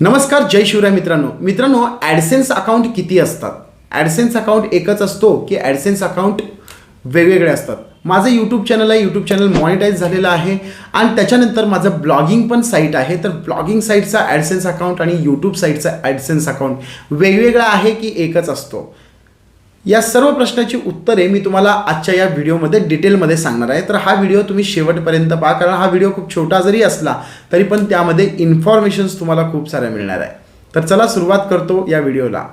नमस्कार जय शिवराय मित्रांनो. मित्रांनो ॲडसेन्स अकाउंट किती असतात? ॲडसेन्स अकाउंट एकच असतो की ॲडसेन्स अकाउंट वेगवेगळे असतात? माझं यूट्यूब चॅनल आहे यूट्यूब चॅनल मॉनिटाईज झालेलं आहे आणि त्याच्यानंतर माझं ब्लॉगिंग पण साईट आहे. तर ब्लॉगिंग साईटचा ॲडसेन्स अकाउंट आणि यूट्यूब साईटचा ॲडसेन्स अकाउंट वेगवेगळा आहे की एकच असतो? या सर्व प्रश्नाची उत्तरे मी तुम्हाला आजच्या या व्हिडिओमध्ये डिटेलमध्ये सांगणार आहे. तर हा व्हिडिओ तुम्ही शेवटपर्यंत पहा कारण हा व्हिडिओ खूप छोटा जरी असला तरी पण त्यामध्ये इन्फॉर्मेशन्स तुम्हाला खूप साऱ्या मिळणार आहे. तर चला सुरुवात करतो या व्हिडिओला.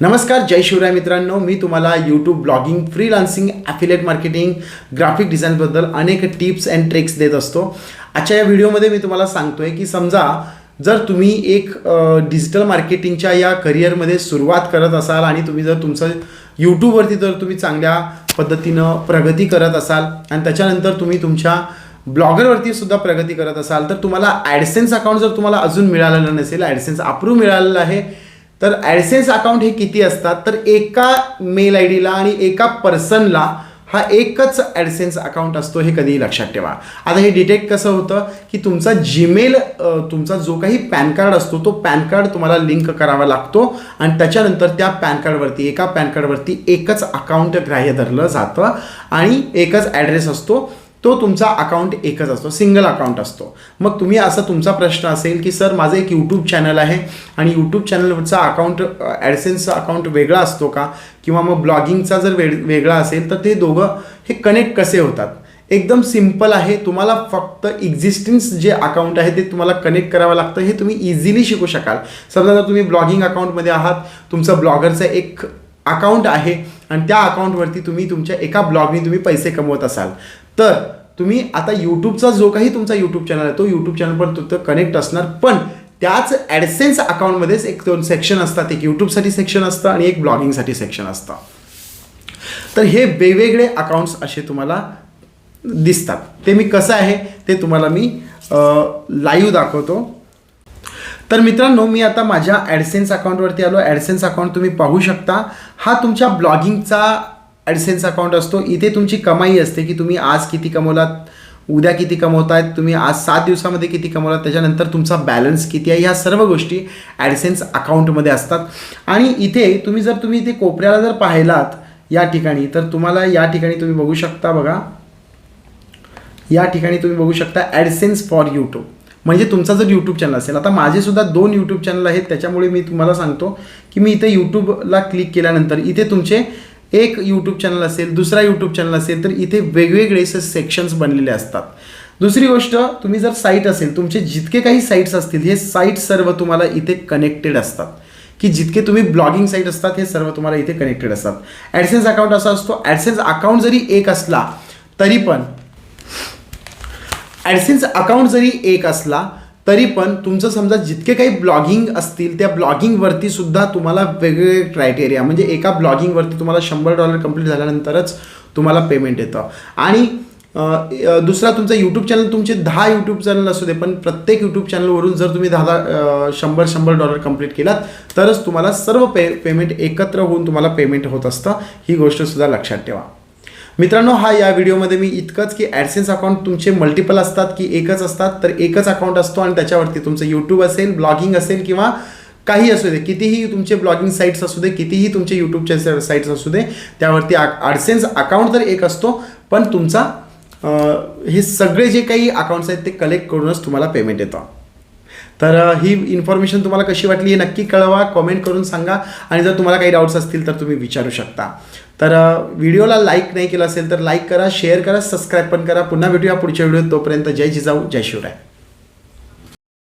नमस्कार जय शिवराय मित्रांनो. मी तुम्हाला YouTube blogging freelancing affiliate marketing graphic डिझाईनबद्दल अनेक टिप्स अँड ट्रिक्स देत असतो. आजच्या या व्हिडिओमध्ये मी तुम्हाला सांगतोय की समजा जर तुम्ही एक डिजिटल मार्केटिंगच्या या करिअरमध्ये सुरुवात करत असाल आणि तुम्ही जर तुमचं यूट्यूबवरती जर तुम्ही चांगल्या पद्धतीनं प्रगती करत असाल आणि त्याच्यानंतर तुम्ही तुमच्या ब्लॉगरवरती सुद्धा प्रगती करत असाल तर तुम्हाला ॲडसेन्स अकाउंट जर तुम्हाला अजून मिळालेलं नसेल ॲडसेन्स अप्रूव्ह मिळालेलं आहे तर ॲडसेन्स अकाउंट हे किती असतात? तर एका मेल आय डीला आणि एका पर्सनला हा एकच ॲडसेन्स अकाउंट असतो हे कधीही लक्षात ठेवा. आता हे डिटेक्ट कसं होतं की तुमचा जीमेल तुमचा जो काही पॅन कार्ड असतो तो पॅन कार्ड तुम्हाला लिंक करावा लागतो आणि त्याच्यानंतर त्या पॅन कार्डवरती एका पॅन कार्डवरती एकच अकाउंट ग्राह्य धरलं जातं आणि एकच ॲड्रेस असतो. तो तुमचा अकाउंट एकच असतो सिंगल अकाउंट असतो. मग तुम्ही असा तुमचा प्रश्न असेल की सर माझं एक यूट्यूब चॅनल आहे आणि यूट्यूब चॅनलवरचा अकाउंट ॲडसेन्सचा अकाउंट वेगळा असतो का? किंवा मग ब्लॉगिंगचा जर वेग वेगळा असेल तर ते दोघं हे कनेक्ट कसे होतात? एकदम सिंपल आहे. तुम्हाला फक्त एक्झिस्टिंग्स जे अकाउंट आहे ते तुम्हाला कनेक्ट करावं लागतं. हे तुम्ही इझिली शिकू शकाल. समजा जर तुम्ही ब्लॉगिंग अकाउंटमध्ये आहात तुमचं ब्लॉगरचं एक अकाउंट आहे आणि त्या अकाउंटवरती तुम्ही तुमच्या एका ब्लॉगने तुम्ही पैसे कमवत असाल. तर तुम्ही आता यूट्यूबचा जो काही तुमचा यूट्यूब चॅनल आहे तो यूट्यूब चॅनल पण तुमचं कनेक्ट असणार. पण त्याच ॲडसेन्स अकाउंटमध्येच एक दोन सेक्शन असतात. एक यूट्यूबसाठी सेक्शन असतं आणि एक ब्लॉगिंगसाठी सेक्शन असतं. तर हे वेगवेगळे अकाउंट्स असे तुम्हाला दिसतात. ते मी कसं आहे ते तुम्हाला मी लाईव्ह दाखवतो. तर मित्रांनो मी आता माझ्या ॲडसेन्स अकाउंटवरती आलो. ॲडसेन्स अकाउंट तुम्ही पाहू शकता. हा तुमच्या ब्लॉगिंगचा ॲडसेन्स अकाउंट असतो. इथे तुमची कमाई असते की तुम्ही आज किती कमवलात उद्या किती कमवतायत तुम्ही आज सात दिवसामध्ये किती कमवलात त्याच्यानंतर तुमचा बॅलन्स किती आहे ह्या सर्व गोष्टी ॲडसेन्स अकाउंटमध्ये असतात. आणि इथे तुम्ही जर तुम्ही इथे कोपऱ्याला जर पाहिलात या ठिकाणी तर तुम्हाला या ठिकाणी तुम्ही बघू शकता बघा. या ठिकाणी तुम्ही बघू शकता ॲडसेन्स फॉर यूट्यूब म्हणजे तुमचा जर यूट्यूब चॅनल असेल आता माझेसुद्धा दोन यूट्यूब चॅनल आहेत त्याच्यामुळे मी तुम्हाला सांगतो की मी इथे यूट्यूबला क्लिक केल्यानंतर इथे तुमचे एक यूट्यूब चॅनल असेल दुसरा यूट्यूब चॅनल असेल तर इथे वेगवेगळे सेक्शन्स बनलेले असतात. दुसरी गोष्ट तुम्ही जर साईट असेल तुमचे जितके काही साईट्स असतील हे साईट सर्व तुम्हाला इथे कनेक्टेड असतात. की जितके तुम्ही ब्लॉगिंग साईट असतात हे सर्व तुम्हाला इथे कनेक्टेड असतात. ॲडसेन्स अकाउंट असा असतो. ॲडसेन्स अकाउंट जरी एक असला तरी पण ॲडसेन्स अकाउंट जरी एक असला तरी पण तुमचं समजा जितके काही ब्लॉगिंग असतील त्या ब्लॉगिंगवरती सुद्धा तुम्हाला वेगवेगळे क्रायटेरिया म्हणजे एका ब्लॉगिंगवरती तुम्हाला शंभर डॉलर कंप्लीट झाल्यानंतरच तुम्हाला पेमेंट येतं. आणि दुसरा तुमचा यूट्यूब चॅनल तुमचे दहा यूट्यूब चॅनल असू दे पण प्रत्येक यूट्यूब चॅनलवरून जर तुम्ही दहा दहा शंभर शंभर डॉलर कंप्लीट केलात तरच तुम्हाला सर्व पे पेमेंट एकत्र होऊन तुम्हाला पेमेंट होत असतं. ही गोष्टसुद्धा लक्षात ठेवा. मित्रांनो हा या व्हिडिओमध्ये मी इतकंच की ॲडसेन्स अकाउंट तुमचे मल्टिपल असतात की एकच असतात तर एकच अकाउंट असतो आणि त्याच्यावरती तुमचं यूट्यूब असेल ब्लॉगिंग असेल किंवा काही असू दे कितीही तुमचे ब्लॉगिंग साईट्स असू दे कितीही तुमचे यूट्यूबचे साईट्स असू दे त्यावरती ॲडसेन्स अकाउंट तर एक असतो पण तुमचा हे सगळे जे काही अकाउंट्स आहेत ते कलेक्ट करूनच तुम्हाला पेमेंट येतं. तर ही इन्फॉर्मेशन तुम्हाला कशी वाटली हे नक्की कळवा कॉमेंट करून सांगा. आणि जर तुम्हाला काही डाऊट्स असतील तर तुम्ही विचारू शकता. तर व्हिडिओला लाईक नाही केलं असेल तर लाईक करा शेअर करा सबस्क्राईब पण करा. पुन्हा भेटूया पुढच्या व्हिडिओत तोपर्यंत. जय जिजाऊ जय शिवराय.